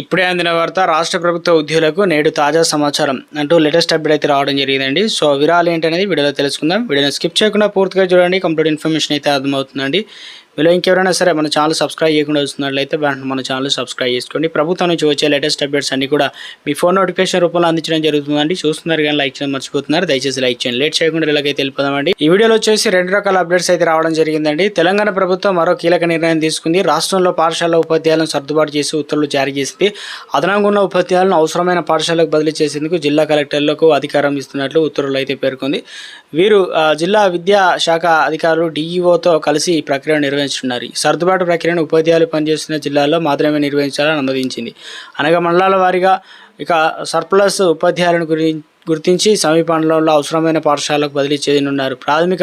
ఇప్పుడే అందిన వార్త రాష్ట్ర ప్రభుత్వ ఉద్యోగులకు నేడు తాజా సమాచారం. అంటూ లేటెస్ట్ అప్డేట్ అయితే రావడం జరిగిందండి. సో విరాలు ఏంటనేది వీడియోలో తెలుసుకుందాం. వీడియోని స్కిప్ చేయకుండా పూర్తిగా చూడండి. కంప్లీట్ ఇన్ఫర్మేషన్ అయితే అర్థమవుతుందండి. మీలో ఇంకెవరైనా సరే మన ఛానల్ సబ్స్క్రైబ్ చేయకుండా వస్తున్నట్లయితే వెంటనే మన ఛానల్ సబ్స్క్రైబ్ చేసుకోండి. ప్రభుత్వం నుంచి వచ్చే లేటెస్ట్ అప్డేట్స్ అన్ని కూడా మీ ఫోన్ నోటిఫికేషన్ రూపంలో అందించడం జరుగుతుందండి. చూస్తున్నారు కానీ లైక్ చేయడం మర్చిపోతున్నారు. దయచేసి లైక్ చేయండి. లేట్ చేయకుండా ఇలాగైతే తెలిపదామండి ఈ వీడియోలో వచ్చేసి రెండు రకాల అప్డేట్స్ అయితే రావడం జరిగిందండి. తెలంగాణ ప్రభుత్వం మరో కీలక నిర్ణయం తీసుకుంది. రాష్ట్రంలో పాఠశాల ఉపాధ్యాయులను సర్దుబాటు చేసి ఉత్తర్వులు జారీ చేసింది. అదనంగా ఉన్న ఉపాధ్యాయులను అవసరమైన పాఠశాలకు బదిలీ చేసేందుకు జిల్లా కలెక్టర్లకు అధికారం ఇస్తున్నట్లు ఉత్తర్వులు అయితే పేర్కొంది. వీరు జిల్లా విద్యా శాఖ అధికారులు డిఈఓతో కలిసి ఈ ప్రక్రియ నిర్వహించారు. ఈ సర్దుబాటు ప్రక్రియను ఉపాధ్యాయులు పనిచేస్తున్న జిల్లాల్లో మాత్రమే నిర్వహించాలని అనుమతించింది. అనగా మండలాల వారీగా ఇక సర్ప్లస్ ఉపాధ్యాయులను గురించి గుర్తించి సమీపంలో అవసరమైన పాఠశాలకు బదిలీ చేయనున్నారు. ప్రాథమిక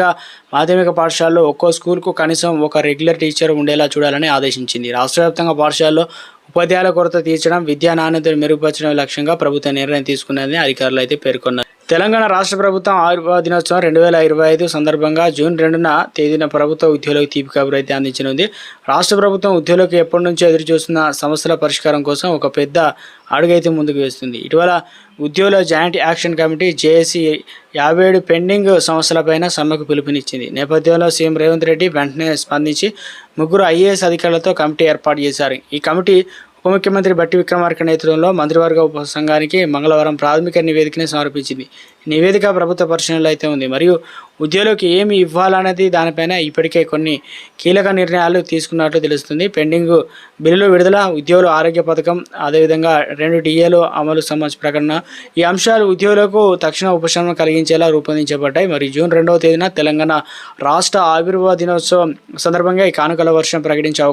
మాధ్యమిక పాఠశాలలో ఒక్కో స్కూల్కు కనీసం ఒక రెగ్యులర్ టీచర్ ఉండేలా చూడాలని ఆదేశించింది. రాష్ట్ర వ్యాప్తంగా పాఠశాలలో ఉపాధ్యాయుల కొరత తీర్చడం విద్యా నాణ్యతను మెరుగుపరచడం లక్ష్యంగా ప్రభుత్వం నిర్ణయం తీసుకున్నదని అధికారులు అయితే పేర్కొన్నారు. తెలంగాణ రాష్ట్ర ప్రభుత్వం ఆయుర్వేద దినోత్సవం రెండు వేల ఇరవై ఐదు సందర్భంగా జూన్ రెండున తేదీన ప్రభుత్వ ఉద్యోగులకు తీపి కబురు అయితే అందించనుంది. రాష్ట్ర ప్రభుత్వం ఉద్యోగులకు ఎప్పటి నుంచో ఎదురుచూస్తున్న సమస్యల పరిష్కారం కోసం ఒక పెద్ద అడుగైతే ముందుకు వేస్తుంది. ఇటీవల ఉద్యోగుల జాయింట్ యాక్షన్ కమిటీ జేఏసీ యాభై ఏడు పెండింగ్ సమస్యలపైన సమ్మెకు పిలుపునిచ్చింది. నేపథ్యంలో సీఎం రేవంత్ రెడ్డి వెంటనే స్పందించి ముగ్గురు ఐఏఎస్ అధికారులతో కమిటీ ఏర్పాటు చేశారు. ఈ కమిటీ ఉప ముఖ్యమంత్రి బట్టి విక్రమార్క నేతృత్వంలో మంత్రివర్గ ఉపసంఘానికి మంగళవారం ప్రాథమిక నివేదికని సమర్పించింది. నివేదిక ప్రభుత్వ పరిశీలనలో అయితే ఉంది. మరియు ఉద్యోగులకు ఏమి ఇవ్వాలనేది దానిపైన ఇప్పటికే కొన్ని కీలక నిర్ణయాలు తీసుకున్నట్లు తెలుస్తుంది. పెండింగ్ బిల్లులు విడుదల ఉద్యోగుల ఆరోగ్య పథకం అదేవిధంగా రెండు డిఏలు అమలు సంబంధించిన ప్రకటన ఈ అంశాలు ఉద్యోగులకు తక్షణ ఉపశమనం కలిగించేలా రూపొందించబడ్డాయి. మరి జూన్ రెండవ తేదీన తెలంగాణ రాష్ట్ర ఆవిర్భావ దినోత్సవం సందర్భంగా ఈ కానుకల వర్షం ప్రకటించే